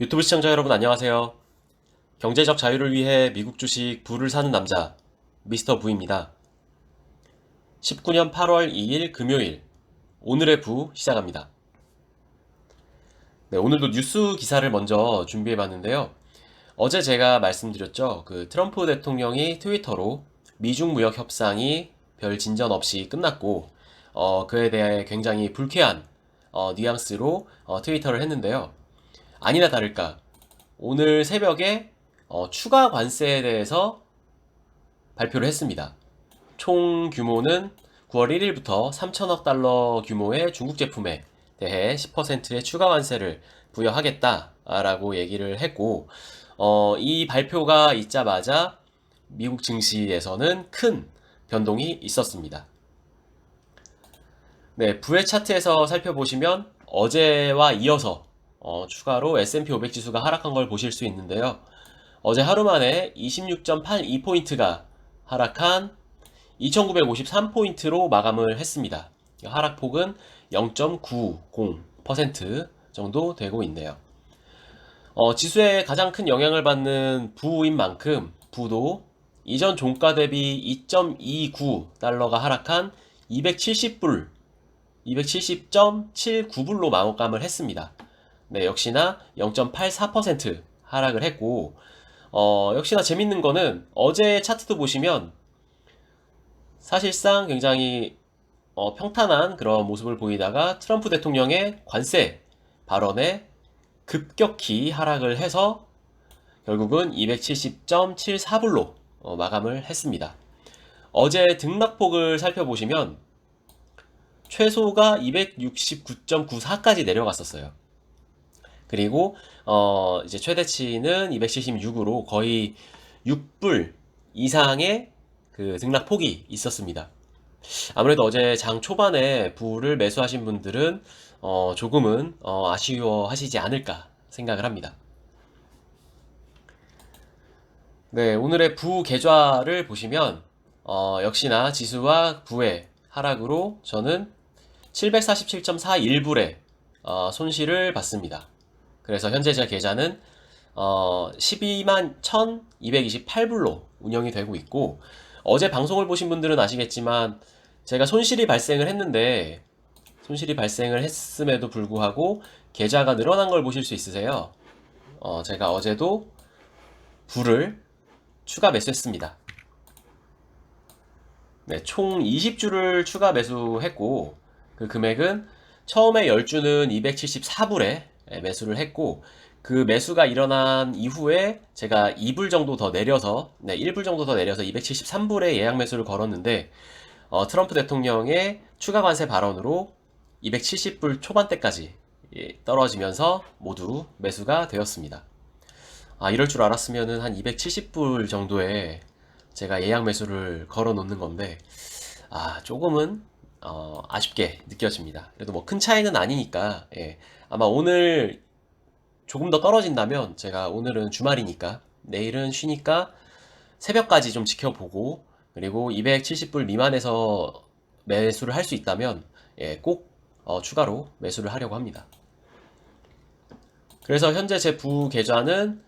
유튜브 시청자 여러분 안녕하세요. 경제적 자유를 위해 미국 주식 부를 사는 남자 미스터 부입니다. 19년 8월 2일 금요일 오늘의 부 시작합니다. 네, 오늘도 뉴스 기사를 먼저 준비해 봤는데요. 어제 제가 말씀드렸죠. 그 트럼프 대통령이 트위터로 미중 무역 협상이 별 진전 없이 끝났고 어, 그에 대해 굉장히 불쾌한 어, 뉘앙스로 어, 트위터를 했는데요. 아니나 다를까 오늘 새벽에 어, 추가 관세에 대해서 발표를 했습니다. 총 규모는 9월 1일부터 3천억 달러 규모의 중국 제품에 대해 10%의 추가 관세를 부여하겠다라고 얘기를 했고 어, 이 발표가 있자마자 미국 증시에서는 큰 변동이 있었습니다. 네, 부의 차트에서 살펴보시면 어제와 이어서 어, 추가로 S&P 500 지수가 하락한 걸 보실 수 있는데요. 어제 하루 만에 26.82포인트가 하락한 2953포인트로 마감을 했습니다. 하락폭은 0.90% 정도 되고 있네요. 어, 지수에 가장 큰 영향을 받는 부인 만큼 부도 이전 종가 대비 2.29달러가 하락한 270불, 270.79불로 마감을 했습니다. 네, 역시나 0.84% 하락을 했고, 어, 역시나 재밌는 거는 어제 차트도 보시면 사실상 굉장히 어, 평탄한 그런 모습을 보이다가 트럼프 대통령의 관세 발언에 급격히 하락을 해서 결국은 270.74불로 어, 마감을 했습니다. 어제 등락폭을 살펴보시면 최소가 269.94까지 내려갔었어요. 그리고 어 이제 최대치는 276으로 거의 6불 이상의 그 등락 폭이 있었습니다. 아무래도 어제 장 초반에 부를 매수하신 분들은 어 조금은 어 아쉬워하시지 않을까 생각을 합니다. 네, 오늘의 부 계좌를 보시면 어 역시나 지수와 부의 하락으로 저는 747.41불의 어 손실을 봤습니다. 그래서 현재 제 계좌는 어 12만 1228불로 운영이 되고 있고 어제 방송을 보신 분들은 아시겠지만 제가 손실이 발생을 했는데 손실이 발생을 했음에도 불구하고 계좌가 늘어난 걸 보실 수 있으세요. 어 제가 어제도 불을 추가 매수했습니다. 네, 총 20주를 추가 매수했고 그 금액은 처음에 10주는 274불에 예, 매수를 했고 그 매수가 일어난 이후에 제가 2불 정도 더 내려서 네, 1불 정도 더 내려서 273불에 예약 매수를 걸었는데 어, 트럼프 대통령의 추가 관세 발언으로 270불 초반대까지 예, 떨어지면서 모두 매수가 되었습니다. 아, 이럴 줄 알았으면은 한 270불 정도에 제가 예약 매수를 걸어 놓는 건데 아, 조금은 어, 아쉽게 느껴집니다. 그래도 뭐 큰 차이는 아니니까 예, 아마 오늘 조금 더 떨어진다면 제가 오늘은 주말이니까 내일은 쉬니까 새벽까지 좀 지켜보고 그리고 270불 미만에서 매수를 할 수 있다면 예, 꼭 어, 추가로 매수를 하려고 합니다. 그래서 현재 제 부 계좌는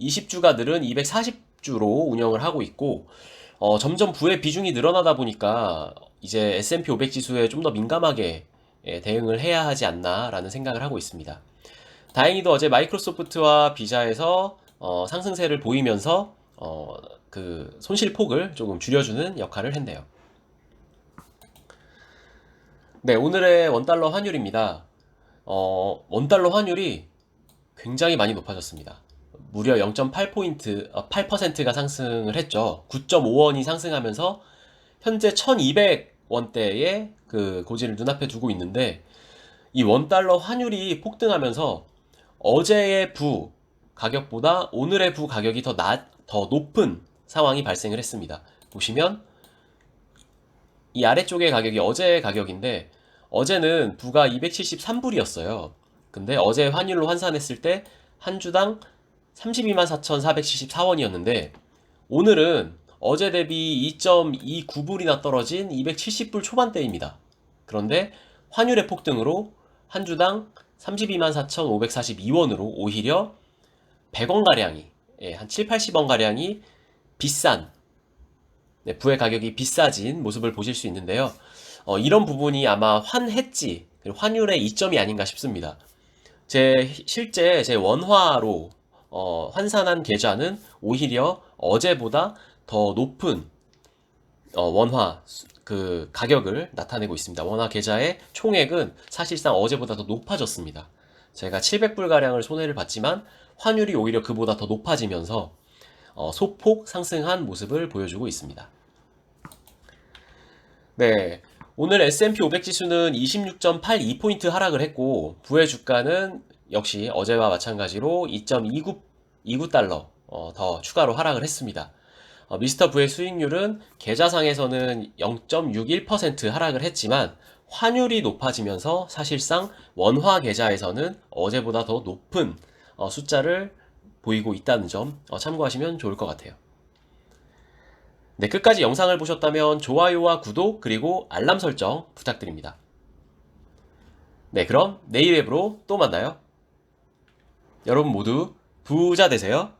20주가 늘은 240주로 운영을 하고 있고 어, 점점 부의 비중이 늘어나다 보니까 이제 S&P 500 지수에 좀 더 민감하게 예, 대응을 해야 하지 않나라는 생각을 하고 있습니다. 다행히도 어제 마이크로소프트와 비자에서 어, 상승세를 보이면서 어, 그 손실 폭을 조금 줄여주는 역할을 했네요. 네, 오늘의 원달러 환율입니다. 어, 원달러 환율이 굉장히 많이 높아졌습니다. 무려 0.8포인트, 8%가 상승을 했죠. 9.5원이 상승하면서 현재 1200원대의 그 고지를 눈앞에 두고 있는데 이 원달러 환율이 폭등하면서 어제의 부 가격보다 오늘의 부 가격이 더 낮, 더 높은 상황이 발생을 했습니다. 보시면 이 아래쪽의 가격이 어제의 가격인데 어제는 부가 273불이었어요. 근데 어제 환율로 환산했을 때 한 주당 32만 4,474원이었는데 오늘은 어제 대비 2.29불이나 떨어진 270불 초반대입니다. 그런데 환율의 폭등으로 한 주당 32만 4,542원으로 오히려 100원가량이, 예, 한 7, 80원가량이 비싼, 네, 부의 가격이 비싸진 모습을 보실 수 있는데요. 어, 이런 부분이 아마 그리고 환율의 이점이 아닌가 싶습니다. 제 실제 제 원화로 어, 환산한 계좌는 오히려 어제보다 더 높은 어, 원화 수- 그 가격을 나타내고 있습니다. 원화 계좌의 총액은 사실상 어제보다 더 높아졌습니다. 제가 700불 가량을 손해를 봤지만 환율이 오히려 그보다 더 높아지면서 어, 소폭 상승한 모습을 보여주고 있습니다. 네. 오늘 S&P 500 지수는 26.82포인트 하락을 했고, 부의 주가는 역시 어제와 마찬가지로 2.29, 29달러 어, 더 추가로 하락을 했습니다. 어, 미스터 부의 수익률은 계좌상에서는 0.61% 하락을 했지만, 환율이 높아지면서 사실상 원화 계좌에서는 어제보다 더 높은 어, 숫자를 보이고 있다는 점 어, 참고하시면 좋을 것 같아요. 네, 끝까지 영상을 보셨다면 좋아요와 구독 그리고 알람 설정 부탁드립니다. 네, 그럼 내일 앱으로 또 만나요. 여러분 모두 부자 되세요.